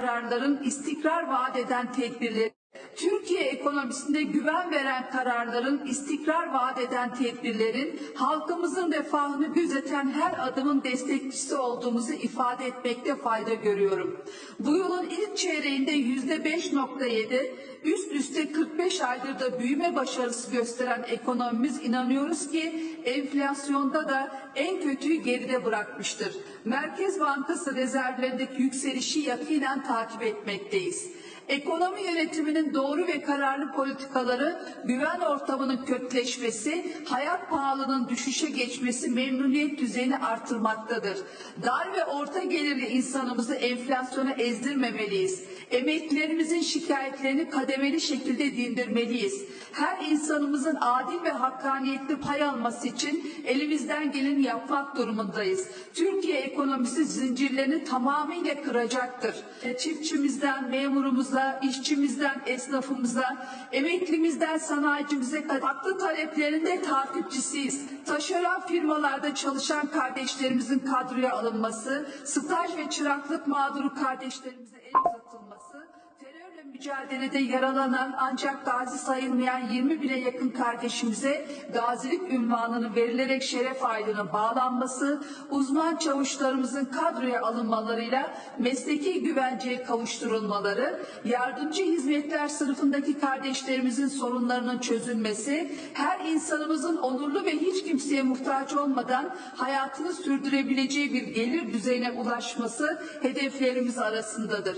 kararların istikrar vaat eden tedbirleri, Türkiye ekonomisinde güven veren kararların, istikrar vaat eden tedbirlerin, halkımızın refahını gözeten her adımın destekçisi olduğumuzu ifade etmekte fayda görüyorum. Bu yılın ilk çeyreğinde yüzde 5.7, üst üste 45 aydır da büyüme başarısı gösteren ekonomimiz inanıyoruz ki enflasyonda da en kötüyü geride bırakmıştır. Merkez Bankası rezervlerindeki yükselişi yakinen takip etmekteyiz. Ekonomi yönetiminin doğru ve kararlı politikaları, güven ortamının kötüleşmesi, hayat pahalılığının düşüşe geçmesi memnuniyet düzeyini artırmaktadır. Dar ve orta gelirli insanımızı enflasyona ezdirmemeliyiz. Emeklilerimizin şikayetlerini kademeli şekilde dindirmeliyiz. Her insanımızın adil ve hakkaniyetli pay alması için elimizden geleni yapmak durumundayız. Türkiye ekonomisi zincirlerini tamamıyla kıracaktır. Çiftçimizden, memurumuza, işçimizden, esnafımıza, emeklimizden, sanayicimize kadar haklı taleplerinde takipçisiyiz. Taşeron firmalarda çalışan kardeşlerimizin kadroya alınması, staj ve çıraklık mağduru kardeşlerimize el uzatılması, mücadelede yaralanan ancak gazi sayılmayan 20 bine yakın kardeşimize gazilik ünvanının verilerek şeref aylığına bağlanması, uzman çavuşlarımızın kadroya alınmalarıyla mesleki güvenceye kavuşturulmaları, yardımcı hizmetler sınıfındaki kardeşlerimizin sorunlarının çözülmesi, her insanımızın onurlu ve hiç kimseye muhtaç olmadan hayatını sürdürebileceği bir gelir düzeyine ulaşması hedeflerimiz arasındadır.